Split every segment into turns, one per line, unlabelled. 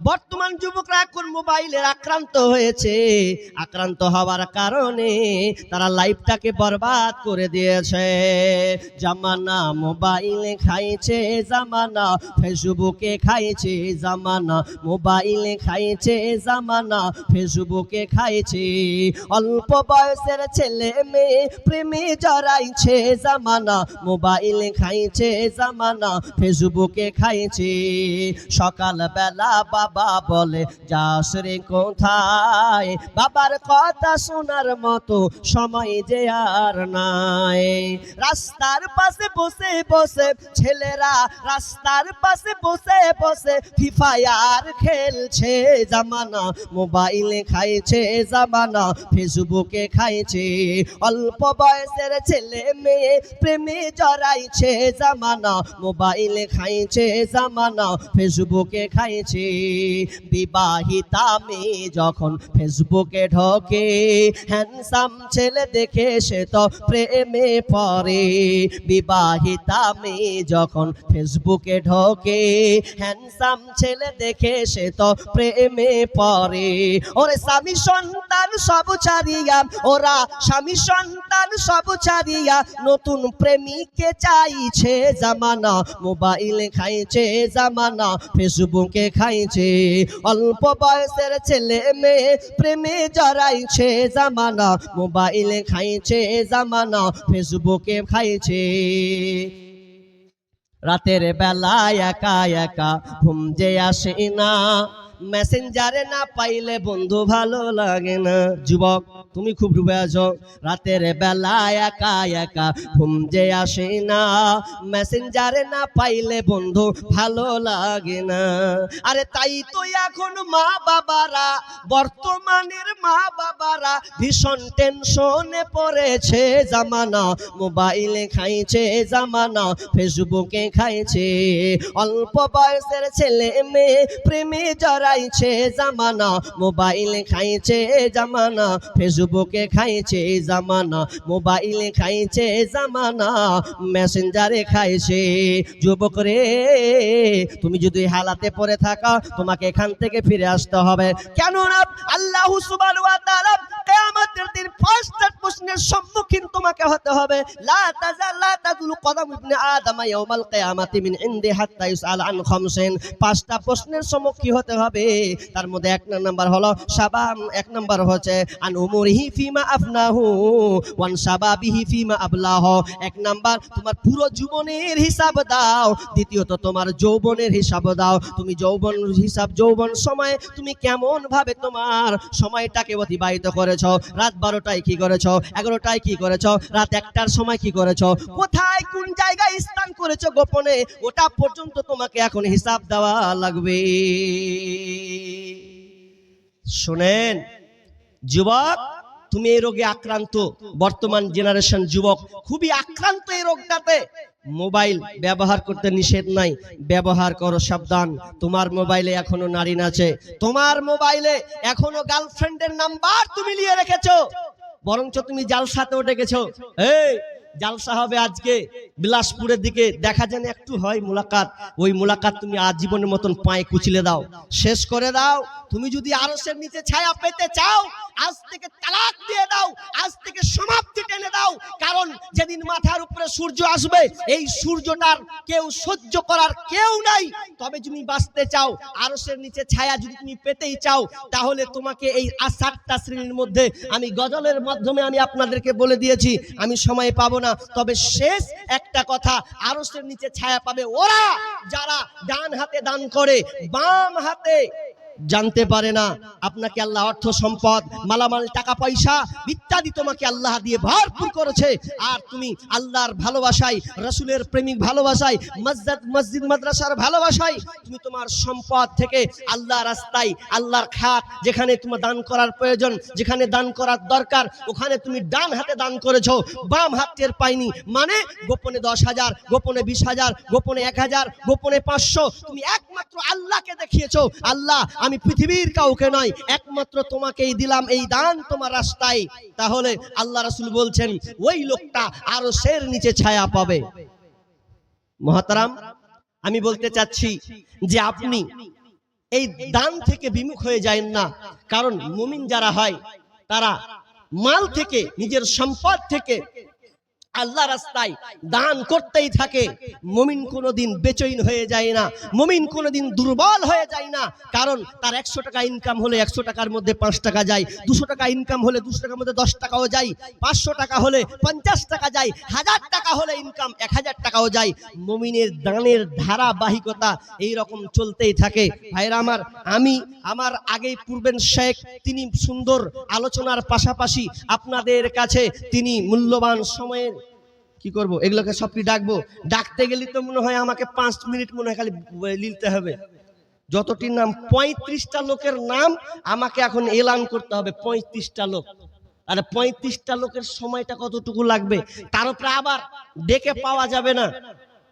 বর্তমান যুবকরা এখন মোবাইলের আক্রান্ত হয়েছে? আক্রান্ত হওয়ার কারণে তারা লাইফটাকে বরবাদ করে দিয়েছে। জামানা মোবাইলে খাইছে, জামানা ফেসবুকে খাইছে, জামানা মোবাইলে খাইছে, জামানা ফেসবুকে খাইছে। অল্প বয়সের ছেলে মেয়ে প্রেমে জড়াইছে, জামানা মোবাইলে খাইছে, জামানা ফেসবুকে খাইছে। সকাল বেলা বাবা বলে, যাস রে কোথায়? বাবার কথা শোনার মতো সময় যে আর নাই। রাস্তার পাশে বসে বসে ছেলেরা, রাস্তার পাশে বসে বসে ফিফায়ার খেলছে জামানা। মোবাইলে খাইছে জামানা ফেসবুকে খাইছে। অল্প বয়সের ছেলে মেয়ে প্রেমে জড়াইছে জামানা। মোবাইলে খাইছে জামানা ফেসবুকে খাইছে। বিবাহিতা মেয়ে যখন ফেসবুকে ঢোকে হ্যান্ডসাম ছেলে দেখে সে তো প্রেমে পড়ে। বিবাহিতা মেয়ে যখন ফেসবুকে ঢোকে হ্যান্ডসাম ছেলে দেখে সে তো প্রেমে পড়ে। ওরে স্বামী সন্তান সব ছাড়িয়া, ওরা স্বামী সন্তান সব ছাড়িয়া, নতুন প্রেমিককে চাইছে জামানা, মোবাইলে খাইছে জামানা, ফেসবুকে খাইছে অল্প বয়সের ছেলে মেয়ে প্রেমে জড়াইছে জামানা, মোবাইলে খাইছে জামানা, ফেসবুকে খাইছে। রাতের বেলা একা একা ঘুম যে আসে না। মেসেঞ্জারে না পাইলে বন্ধু ভালো লাগে না। যুবক, তুমি খুব ডুবে আছো। রাতের বেলায় একা একা ঘুম যে আসে না। মেসেঞ্জারে না পাইলে বন্ধু ভালো লাগে না। আরে তাই তো এখন মা বাবারা, বর্তমানের মা বাবারা ভীষণ টেনশনে পড়েছে। জামানা মোবাইলে খাইছে, জামানা ফেসবুকে খাইছে। অল্প বয়সের ছেলে মেয়ে প্রেমে জড়াইছে জামানা, মোবাইলে খাইছে জামানা, ফেসবুকে খাইছে জামানা, মোবাইলে খাইছে জামানা, মেসেঞ্জারে খাইছে। যুবক রে, তুমি যদি হালাতে পড়ে থাকা, তোমাকে এখান থেকে ফিরে আসতে হবে। কেননা আল্লাহ তাআলা কিয়ামতের দিন প্রশ্নের সম্মুখীন তোমাকে হতে হবে। লা তাজাল, লা তাজুল কদম ইবনে আদম কিয়ামাতি মিন ইনদি হাত্তা আন খামসিন। পাঁচটা প্রশ্নের সম্মুখীন হতে হবে। তার মধ্যে এক নাম্বার হলো শাবাম এক নাম্বার হচ্ছে আন উমুরিহি ফিমা আফনাহু, ওয়ান শাবাবিহি ফিমা আবলাহ। এক নাম্বার, তোমার পুরো জীবনের হিসাব দাও। দ্বিতীয়ত, তোমার যৌবনের হিসাব দাও। তুমি যৌবন হিসাব, যৌবন সময়ে তুমি কেমন ভাবে তোমার সময়টাকে অতিবাহিত করেছ? রাত বারোটায় কি করেছ? এগারোটায় কি করেছ? রাত একটার সময় কি করেছ? কোথায়, কোন জায়গায় স্থান করেছ গোপনে? ওটা পর্যন্ত তোমাকে এখন হিসাব দেওয়া লাগবে। শোনেন, যুবক, তুমি এই রোগে আক্রান্ত। বর্তমান জেনারেশন যুবক খুবই আক্রান্ত এই রোগটাতে। মোবাইল ব্যবহার করতে নিষেধ নাই। ব্যবহার করো, সাবধান। তোমার মোবাইলে এখনও নারী নাচে। তোমার মোবাইলে এখনও গার্লফ্রেন্ডের নাম্বার তুমি নিয়ে রেখেছো। বরঞ্চ তুমি জালসাতেও ডেকেছো। এই জালসা হবে আজকে। বিলাসপুরের দিকে দেখা যেন একটু হয় মোলাকাত। ওই মুলাকাত তুমি আজীবনের মতন পায়ে কুচিলে দাও। শেষ করে দাও। তুমি যদি আরসের নিচে ছায়া পেতে চাও, আজ থেকে তালাক দিয়ে দাও। আজ থেকে সমাপ্তি দাও, কারণ যেদিন মাথার উপরে সূর্য আসবে, এই সূর্যটার কেউ সহ্য করার কেউ নাই। তবে তুমি বাঁচতে চাও আরসের নিচে ছায়া যদি তুমি পেতেই চাও, তাহলে তোমাকে এই সাতটা শ্রেণির মধ্যে আমি গজলের মাধ্যমে আমি আপনাদেরকে বলে দিয়েছি, আমি সময় পাবো না। তবে শেষ একটা কথা আরসের নিচে ছায়া পাবে ওরা যারা ডান হাতে দান করে, বাম হাতে জানতে পারে না। আপনাকে আল্লাহ অর্থ সম্পদ, মালামাল, টাকা পয়সা ইত্যাদি তোমাকে আল্লাহ দিয়ে ভরপুর করেছে। আর তুমি আল্লাহর ভালোবাসায়, রসুলের প্রেমিক ভালোবাসায়, মসজিদ মসজিদ, মাদ্রাসার ভালোবাসায় তুমি তোমার সম্পদ থেকে আল্লাহ রাস্তায়, আল্লাহর খাত যেখানে তোমার দান করার প্রয়োজন, যেখানে দান করার দরকার, ওখানে তুমি ডান হাতে দান করেছ। বাম হাতের পাইনি মানে গোপনে দশ হাজার, গোপনে বিশ হাজার, গোপনে এক হাজার, গোপনে পাঁচশো, তুমি একমাত্র আল্লাহকে দেখিয়েছো। আল্লাহ আমি পৃথিবীর কাউকে নয়, একমাত্র তোমাকেই দিলাম এই দান তোমার রাস্তায়। তাহলে আল্লাহ রাসূল বলছেন, ওই লোকটা আরও শের নিচে ছায়া পাবে। মহাতারাম, আমি বলতে চাচ্ছি যে আপনি এই দান থেকে বিমুখ হয়ে যায় না। কারণ মুমিন যারা হয়, তারা মাল থেকে, নিজের সম্পদ থেকে আল্লাহ রাস্তায় দান করতেই থাকে। মুমিন কোনোদিন বেচইন হয়ে যায় না। মুমিন কোনোদিন দুর্বল হয়ে যায় না। কারণ তার একশো টাকা ইনকাম হলে একশো টাকার মধ্যে পাঁচ টাকা যায়। দুশো টাকা ইনকাম হলে দুশো টাকার মধ্যে দশ টাকাও যায়। পাঁচশো টাকা হলে পঞ্চাশ টাকা যায়। হাজার টাকা হলে ইনকাম এক হাজার টাকাও যায়। মুমিনের দানের ধারাবাহিকতা এই রকম চলতেই থাকে। ভাইরা আমার, আমি, আমার আগেই পূর্বেন শেখ, তিনি সুন্দর আলোচনার পাশাপাশি আপনাদের কাছে তিনি মূল্যবান সময়ের কি করব? এগুলোকে সবটি ডাকবো? ডাকতে গেলে তো মনে হয় আমাকে পাঁচ মিনিট মনে হয় খালি লিখতে হবে। যতটির নাম, পঁয়ত্রিশটা লোকের নাম আমাকে এখন এলান করতে হবে, পঁয়ত্রিশটা লোক। আরে পঁয়ত্রিশটা লোকের সময়টা কতটুকু লাগবে? তার উপরে আবার ডেকে পাওয়া যাবে না।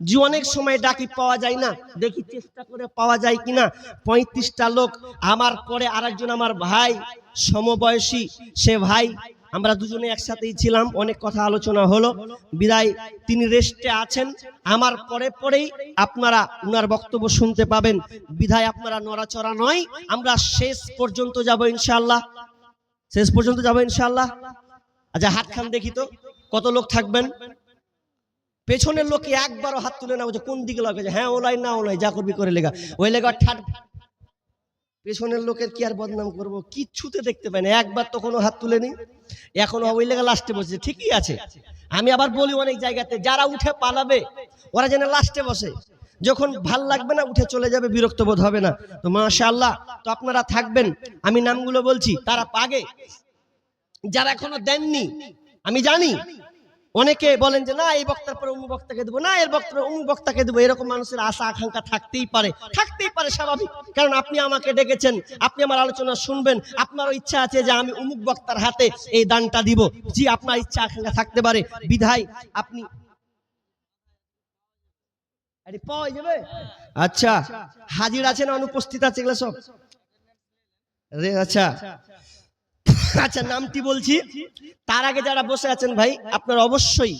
যে অনেক সময় ডাকি, পাওয়া যায় না। দেখি চেষ্টা করে পাওয়া যায় কিনা। পঁয়ত্রিশটা লোক, আমার পরে আরেকজন আমার ভাই, সমবয়সী, সে ভাই আমরা দুজনে একসাথেই ছিলাম, অনেক কথা আলোচনা হলো। বিদায়, তিনি রেস্টে আছেন। আমার পরে পরেই আপনারা উনার বক্তব্য শুনতে পাবেন। বিধায় আপনারা নড়াচড়া নয়, আমরা শেষ পর্যন্ত যাব ইনশাআল্লাহ। শেষ পর্যন্ত যাব ইনশাআল্লাহ। আচ্ছা হাত খান দেখি তো, কত লোক থাকবেন? পেছনের লোকে একবারও হাত তুলে না বলছে কোন দিকে লাগে হ্যাঁ ওলাই না ওলাই, যা করবি করে লেগা। ওই লেগা ঠাট পেছনের লোকের কি আর বদনাম করব? কিচ্ছুতে দেখতে পাই না। একবার তো কোনো হাত তুলেনি। এখনও ওই লেগে লাস্টে বসে ঠিকই আছে। আমি আবার বলি অনেক জায়গাতে, যারা উঠে পালাবে, ওরা যেন লাস্টে বসে। যখন ভালো লাগবে না, উঠে চলে যাবে, বিরক্ত বোধ হবে না। তো মাশাআল্লাহ, তো আপনারা থাকবেন। আমি নামগুলো বলছি, তারা পাগে। যারা এখনও দেননি, আমি জানি অনেকে বলেন যে, না, এই বক্তার পরে অমুক বক্তাকে দেবো, না, এর বক্তার অমুক বক্তাকে দেবো। এরকম মানুষের আশা, আকাঙ্ক্ষা থাকতেই পারে থাকতেই পারে স্বাভাবিক। কারণ আপনি আমাকে ডেকেছেন, আপনি আমার আলোচনা শুনবেন, আপনারও ইচ্ছা আছে যে আমি অমুক বক্তার হাতে এই দানটা দিব। জি, আপনার ইচ্ছা, আকাঙ্ক্ষা থাকতে পারে। বিধায় আপনি পাওয়া যাবে? আচ্ছা হাজির আছে না অনুপস্থিত আছে এগুলো সব? আচ্ছা। আচ্ছা নামটি বলছি। তার আগে যারা বসে আছেন ভাই, আপনার অবশ্যই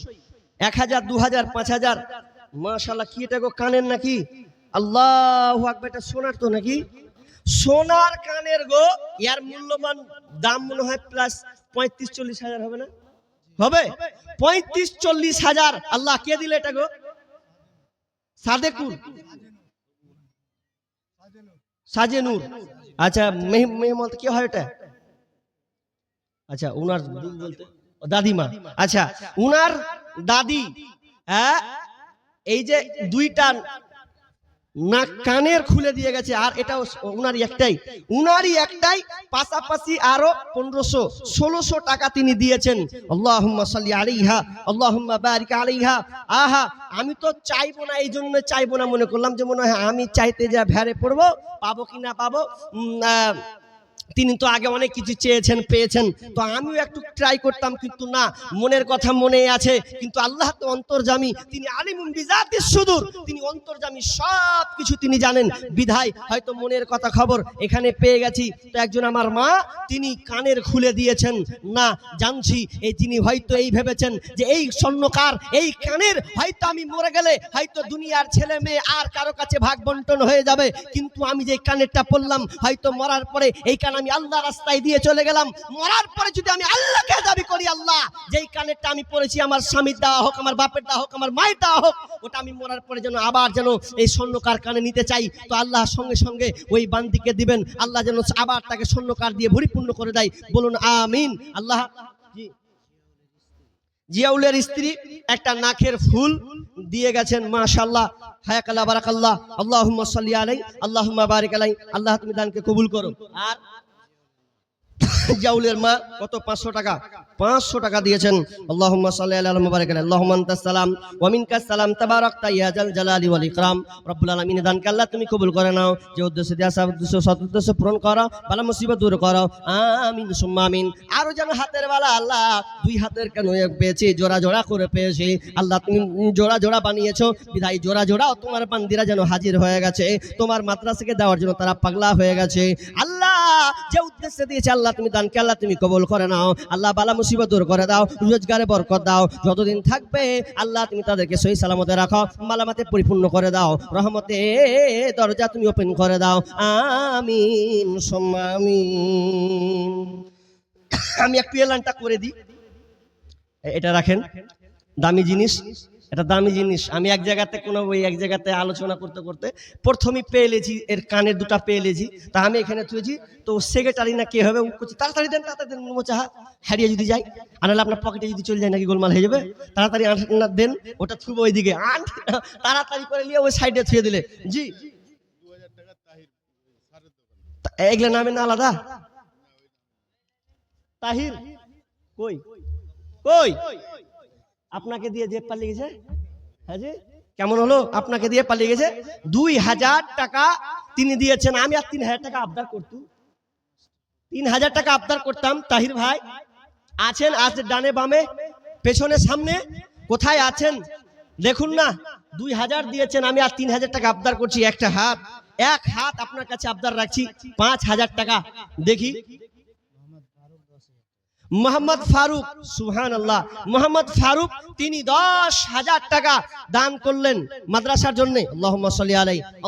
এক হাজার, দু হাজার, পাঁচ হাজার মাশাল্লাহ কি এটা গো, কানের নাকি? আল্লাহ আকবার, এটা সোনার তো নাকি? সোনার কানের গো, ইয়ার মূল্যবান দাম মনে হয় প্লাস পঁয়ত্রিশ, চল্লিশ হাজার হবে না? হবে? পঁয়ত্রিশ, চল্লিশ হাজার। আল্লাহ, কে দিলে এটা গো? সাদেকুর সাজেনুর। আচ্ছা মেহ- মেহমত কি হয় এটা? আচ্ছা উনার বলতে দাদিমা। আচ্ছা উনার দাদি হ্যাঁ এই যে দুইটা না কানের খুলে দিয়ে গেছে, আর এটাও উনারই একটাই। উনারই একটাই, পাশাপাশি আরও পনেরোশো, ষোলোশো টাকা তিনি দিয়েছেন। আলাইহা আহা, আমি তো চাইব না, এই জন্য চাইব না, মনে করলাম যে মনে হয় আমি চাইতে যা ভ্যারে পড়ব, পাবো কি না পাবো তিনি তো আগে অনেক কিছু চেয়েছেন, পেয়েছেন। তো আমিও একটু ট্রাই করতাম, কিন্তু না, মনের কথা মনে আছে। কিন্তু আল্লাহ তো অন্তর্জামী, তিনি আলিমুম বিজাতিস সুদূর। তিনি অন্তর্জামী সব কিছু তিনি জানেন। বিধায় হয়তো মনের কথা খবর এখানে পেয়ে গেছি। তো একজন আমার মা, তিনি কানের খুলে দিয়েছেন, না, জানছি, এই তিনি হয়তো এই ভেবেছেন যে এই স্বর্ণকার, এই কানের, হয়তো আমি মরে গেলে হয়তো দুনিয়ার ছেলে মেয়ে আর কারও কাছে ভাগ বন্টন হয়ে যাবে। কিন্তু আমি যে কানেরটা পড়লাম, হয়তো মরার পরে এই কান আমি আল্লাহ রাস্তায় দিয়ে চলে গেলাম, মরার পরে যদি আমি আল্লাহকে দাবি করি আল্লাহ, যেই কানেরটা আমি পড়েছি আমার স্বামীর দেওয়া হোক, আমার বাপের দেওয়া হোক, আমার মায়ের দেওয়া হোক, ওটা আমি মরার পরে যেন আবার যেন এই স্বর্ণকার কানে নিতে চাই, তো আল্লাহ সঙ্গে সঙ্গে ওই বান্দিকে দিবেন, আল্লাহ যেন আবার তাকে স্বর্ণকার দিয়ে পরিপূর্ণ করে দেয়, বলুন আমিন, আল্লাহ। জি জিয়াউলের স্ত্রী একটা নাকের ফুল দিয়ে গেছেন, মাশাআল্লাহ, হায়াকাল্লাহ, বারাকাল্লাহ, আল্লাহুম্মা সাল্লি আলাই আল্লাহুম্মা বারিক আলাই আল্লাহ তুমি দানকে কবুল করো। আর জাউলের মা কত? পাঁচশো টাকা। পাঁচশো টাকা দিয়েছেন। সালাম জাল আল্লাহ তুমি কবুল করে নাও। যে উদ্দেশ্য পূরণ করো বালা মুসিবত দূর করো। আমিন আরও যেন হাতের বেলা আল্লাহ, দুই হাতের কেন পেয়েছি? জোড়া জোড়া করে পেয়েছি। আল্লাহ তুমি জোড়া জোড়া বানিয়েছো। বিধায় জোড়া জোড়াও তোমার বান্দিরা যেন হাজির হয়ে গেছে। তোমার মাদ্রাসাকে দেওয়ার জন্য তারা পাগলা হয়ে গেছে। আল্লাহ যে উদ্দেশ্যে দিয়েছে, আল্লাহ তুমি দানকে, আল্লাহ তুমি কবল করে নাও। আল্লাহ বালা মুসিবত দূর করে দাও, রোজগারে বরকত দাও। যতদিন থাকবে, আল্লাহ তুমি তাদেরকে সহি সালামতে রাখো, মালামাতে পরিপূর্ণ করে দাও, রহমতে দরজা তুমি ওপেন করে দাও। আমিন সুম্মা আমি একটু এলানটা করে দিই। এটা রাখেন। দামি জিনিস। এটা দামি জিনিস। আমি এক জায়গাতে কোনো ওই এক জায়গাতে আলোচনা করতে করতে প্রথমেই পেয়ে লেছি, এর কানের দুটা পেয়ে লেছি। তা আমি এখানে তুলেছি। তো সেক্রেটারি না কে হবে করছে, তাড়াতাড়ি দেন তাড়াতাড়ি দেন মোচা হারিয়ে যদি যাই আর নাহলে আপনার পকেটে যদি চলে যায় নাকি গোলমাল হয়ে যাবে, তাড়াতাড়ি আনটা দেন, ওটা থুবো ওইদিকে। আন তাড়াতাড়ি করে নিয়ে ওই সাইডে থুয়ে দিলে। জি। এগুলো নামে না আলাদা? তাহির, কই? কই? আপনাকে দিয়ে যে পালিয়ে গেছে? হ্যাঁ জি? কেমন হলো? আপনাকে দিয়ে পালিয়ে গেছে? দুই হাজার টাকা তিনি দিয়েছেন। আমি আর তিন হাজার টাকা আবদার করতাম তিন হাজার টাকা আবদার করতাম। তাহির ভাই আছেন আজ ডানে বামে পেছনে সামনে। কোথায় আছেন? দেখুন না, দুই হাজার দিয়েছেন। আমি আর তিন হাজার টাকা আবদার করছি। একটা হাত, এক হাত আপনার কাছে আবদার রাখছি। পাঁচ হাজার টাকা। দেখি। মোহাম্মদ ফারুক সুহান আল্লাহ মোহাম্মদ ফারুক, তিনি দশ হাজার টাকা দান করলেন মাদ্রাসার জন্য। আল্লাহ আলাই